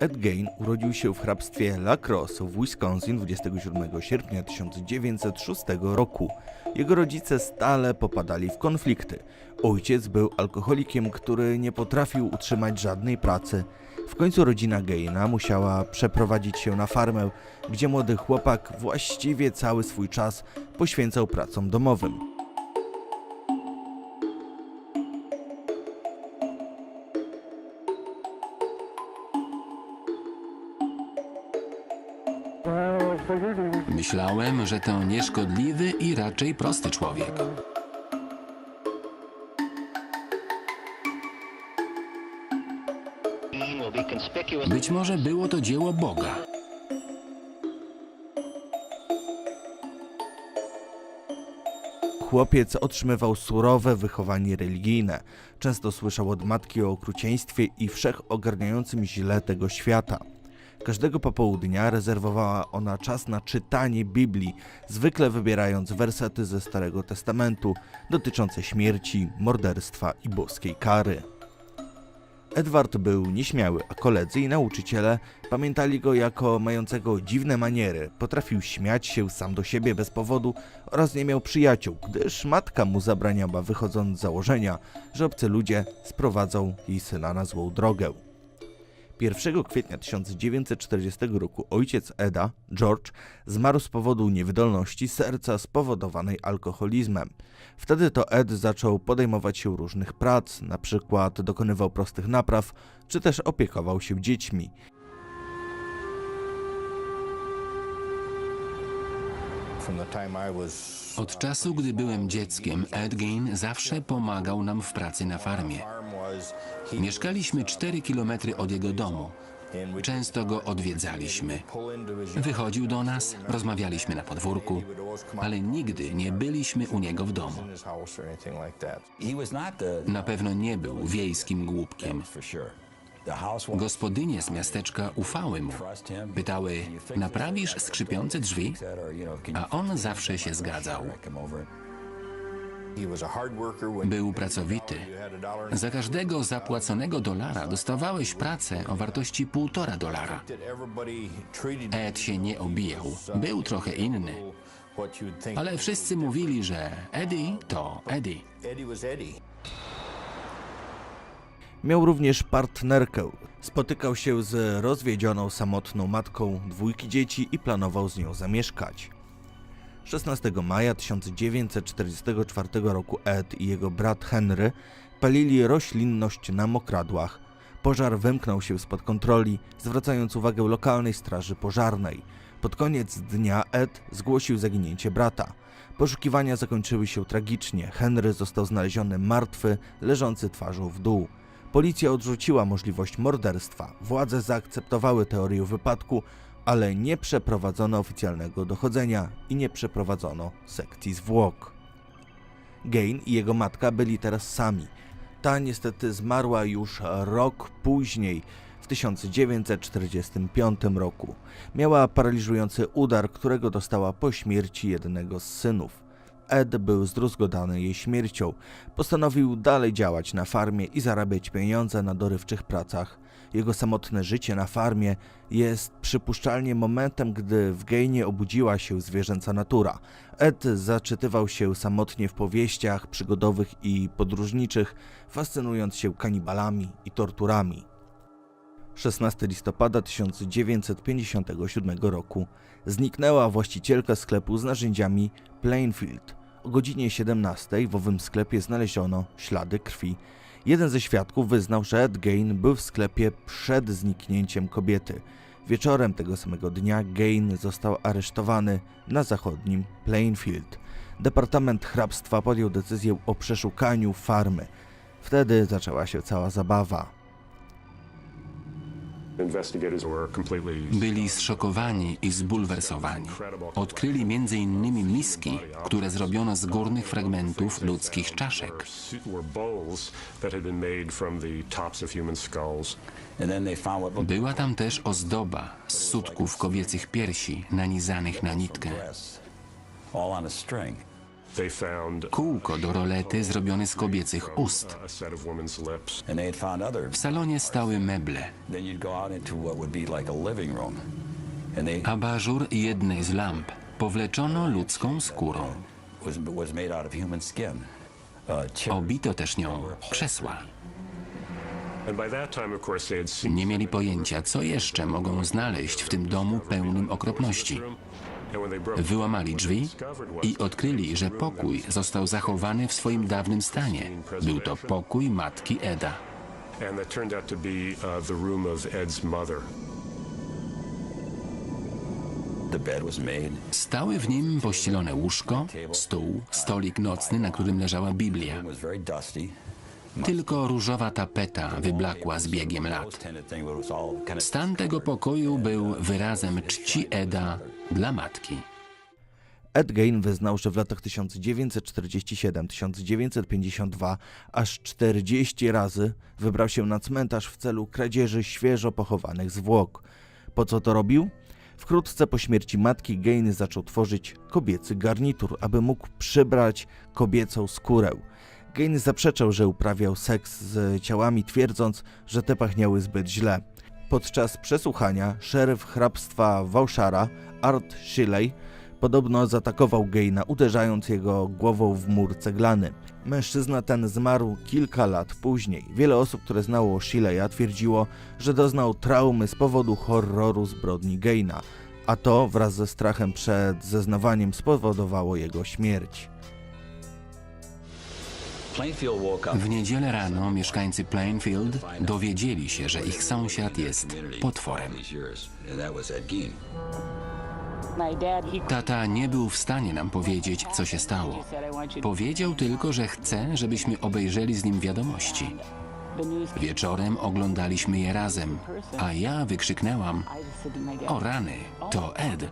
Ed Gain urodził się w hrabstwie La Crosse w Wisconsin 27 sierpnia 1906 roku. Jego rodzice stale popadali w konflikty. Ojciec był alkoholikiem, który nie potrafił utrzymać żadnej pracy. W końcu rodzina Gaina musiała przeprowadzić się na farmę, gdzie młody chłopak właściwie cały swój czas poświęcał pracom domowym. Myślałem, że to nieszkodliwy i raczej prosty człowiek. Być może było to dzieło Boga. Chłopiec otrzymywał surowe wychowanie religijne. Często słyszał od matki o okrucieństwie i wszechogarniającym źle tego świata. Każdego popołudnia rezerwowała ona czas na czytanie Biblii, zwykle wybierając wersety ze Starego Testamentu dotyczące śmierci, morderstwa i boskiej kary. Edward był nieśmiały, a koledzy i nauczyciele pamiętali go jako mającego dziwne maniery. Potrafił śmiać się sam do siebie bez powodu oraz nie miał przyjaciół, gdyż matka mu zabraniała wychodząc z założenia, że obcy ludzie sprowadzą jej syna na złą drogę. 1 kwietnia 1940 roku ojciec Eda, George, zmarł z powodu niewydolności serca spowodowanej alkoholizmem. Wtedy to Ed zaczął podejmować się różnych prac, na przykład dokonywał prostych napraw, czy też opiekował się dziećmi. Od czasu, gdy byłem dzieckiem, Ed Gein zawsze pomagał nam w pracy na farmie. Mieszkaliśmy 4 kilometry od jego domu. Często go odwiedzaliśmy. Wychodził do nas, rozmawialiśmy na podwórku, ale nigdy nie byliśmy u niego w domu. Na pewno nie był wiejskim głupkiem. Gospodynie z miasteczka ufały mu. Pytały, naprawisz skrzypiące drzwi? A on zawsze się zgadzał. Był pracowity. Za każdego zapłaconego dolara dostawałeś pracę o wartości półtora dolara. Ed się nie obijał. Był trochę inny. Ale wszyscy mówili, że Eddie to Eddie. Miał również partnerkę. Spotykał się z rozwiedzioną, samotną matką dwójki dzieci i planował z nią zamieszkać. 16 maja 1944 roku Ed i jego brat Henry palili roślinność na mokradłach. Pożar wymknął się spod kontroli, zwracając uwagę lokalnej straży pożarnej. Pod koniec dnia Ed zgłosił zaginięcie brata. Poszukiwania zakończyły się tragicznie. Henry został znaleziony martwy, leżący twarzą w dół. Policja odrzuciła możliwość morderstwa. Władze zaakceptowały teorię wypadku, ale nie przeprowadzono oficjalnego dochodzenia i nie przeprowadzono sekcji zwłok. Gain i jego matka byli teraz sami. Ta niestety zmarła już rok później, w 1945 roku. Miała paraliżujący udar, którego dostała po śmierci jednego z synów. Ed był zdruzgodany jej śmiercią. Postanowił dalej działać na farmie i zarabiać pieniądze na dorywczych pracach. Jego samotne życie na farmie jest przypuszczalnie momentem, gdy w Gejnie obudziła się zwierzęca natura. Ed zaczytywał się samotnie w powieściach przygodowych i podróżniczych, fascynując się kanibalami i torturami. 16 listopada 1957 roku zniknęła właścicielka sklepu z narzędziami Plainfield. O godzinie 17 w owym sklepie znaleziono ślady krwi. Jeden ze świadków wyznał, że Ed Gain był w sklepie przed zniknięciem kobiety. Wieczorem tego samego dnia Gain został aresztowany na zachodnim Plainfield. Departament hrabstwa podjął decyzję o przeszukaniu farmy. Wtedy zaczęła się cała zabawa. Byli zszokowani i zbulwersowani. Odkryli m.in. miski, które zrobiono z górnych fragmentów ludzkich czaszek. Była tam też ozdoba z sutków kobiecych piersi nanizanych na nitkę. Kółko do rolety zrobione z kobiecych ust. W salonie stały meble. A Abażur jednej z lamp powleczono ludzką skórą. Obito też nią krzesła. Nie mieli pojęcia, co jeszcze mogą znaleźć w tym domu pełnym okropności. Wyłamali drzwi i odkryli, że pokój został zachowany w swoim dawnym stanie. Był to pokój matki Eda. uh. Stały w nim pościelone łóżko, stół, stolik nocny, na którym leżała Biblia. Tylko różowa tapeta wyblakła z biegiem lat. Stan tego pokoju był wyrazem czci Eda dla matki. Ed Gein wyznał, że w latach 1947-1952 aż 40 razy wybrał się na cmentarz w celu kradzieży świeżo pochowanych zwłok. Po co to robił? Wkrótce po śmierci matki Gein zaczął tworzyć kobiecy garnitur, aby mógł przybrać kobiecą skórę. Gein zaprzeczał, że uprawiał seks z ciałami, twierdząc, że te pachniały zbyt źle. Podczas przesłuchania szeryf hrabstwa Wałszara, Art Shilley, podobno zaatakował Geina, uderzając jego głową w mur ceglany. Mężczyzna ten zmarł kilka lat później. Wiele osób, które znało Shilleya, twierdziło, że doznał traumy z powodu horroru zbrodni Geina, a to wraz ze strachem przed zeznawaniem spowodowało jego śmierć. W niedzielę rano mieszkańcy Plainfield dowiedzieli się, że ich sąsiad jest potworem. Tata nie był w stanie nam powiedzieć, co się stało. Powiedział tylko, że chce, żebyśmy obejrzeli z nim wiadomości. Wieczorem oglądaliśmy je razem, a ja wykrzyknęłam: O rany, to Ed.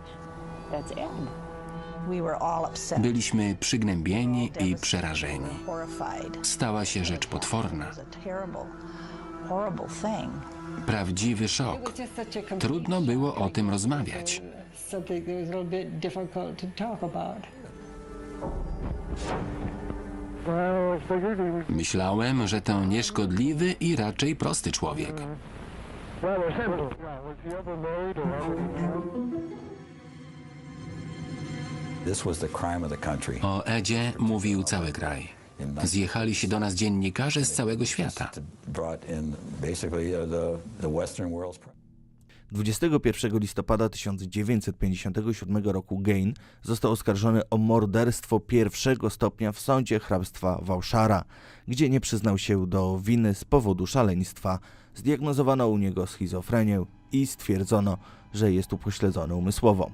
Byliśmy przygnębieni i przerażeni. horrified. Stała się rzecz potworna. Prawdziwy szok. Trudno było o tym rozmawiać. Myślałem, że to nieszkodliwy i raczej prosty człowiek. O Edzie mówił cały kraj. Zjechali się do nas dziennikarze z całego świata. Brought in basically uh. 21 listopada 1957 roku Gain został oskarżony o morderstwo pierwszego stopnia w sądzie hrabstwa Wałszara, gdzie nie przyznał się do winy z powodu szaleństwa. Zdiagnozowano u niego schizofrenię i stwierdzono, że jest upośledzony umysłowo.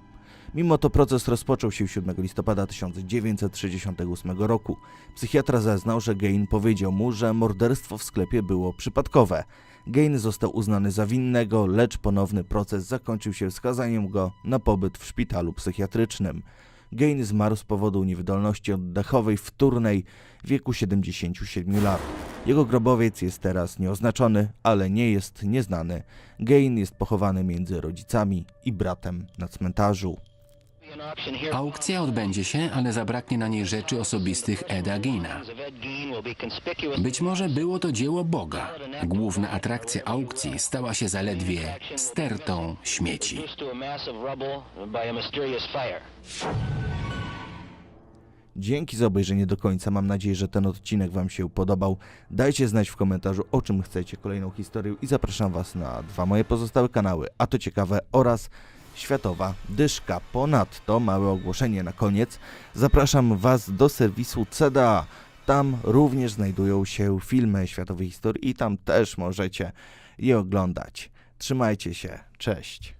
Mimo to proces rozpoczął się 7 listopada 1968 roku. Psychiatra zeznał, że Gain powiedział mu, że morderstwo w sklepie było przypadkowe. Gain został uznany za winnego, lecz ponowny proces zakończył się skazaniem go na pobyt w szpitalu psychiatrycznym. Gain zmarł z powodu niewydolności oddechowej wtórnej w wieku 77 lat. Jego grobowiec jest teraz nieoznaczony, ale nie jest nieznany. Gain jest pochowany między rodzicami i bratem na cmentarzu. Aukcja odbędzie się, ale zabraknie na niej rzeczy osobistych Eda Geina. Być może było to dzieło Boga. Główna atrakcja aukcji stała się zaledwie stertą śmieci. Dzięki za obejrzenie do końca. Mam nadzieję, że ten odcinek Wam się podobał. Dajcie znać w komentarzu, o czym chcecie kolejną historię i zapraszam Was na dwa moje pozostałe kanały, a to ciekawe oraz Światowa Dyszka. Ponadto, małe ogłoszenie na koniec, zapraszam Was do serwisu CDA. Tam również znajdują się filmy światowej historii i tam też możecie je oglądać. Trzymajcie się, cześć.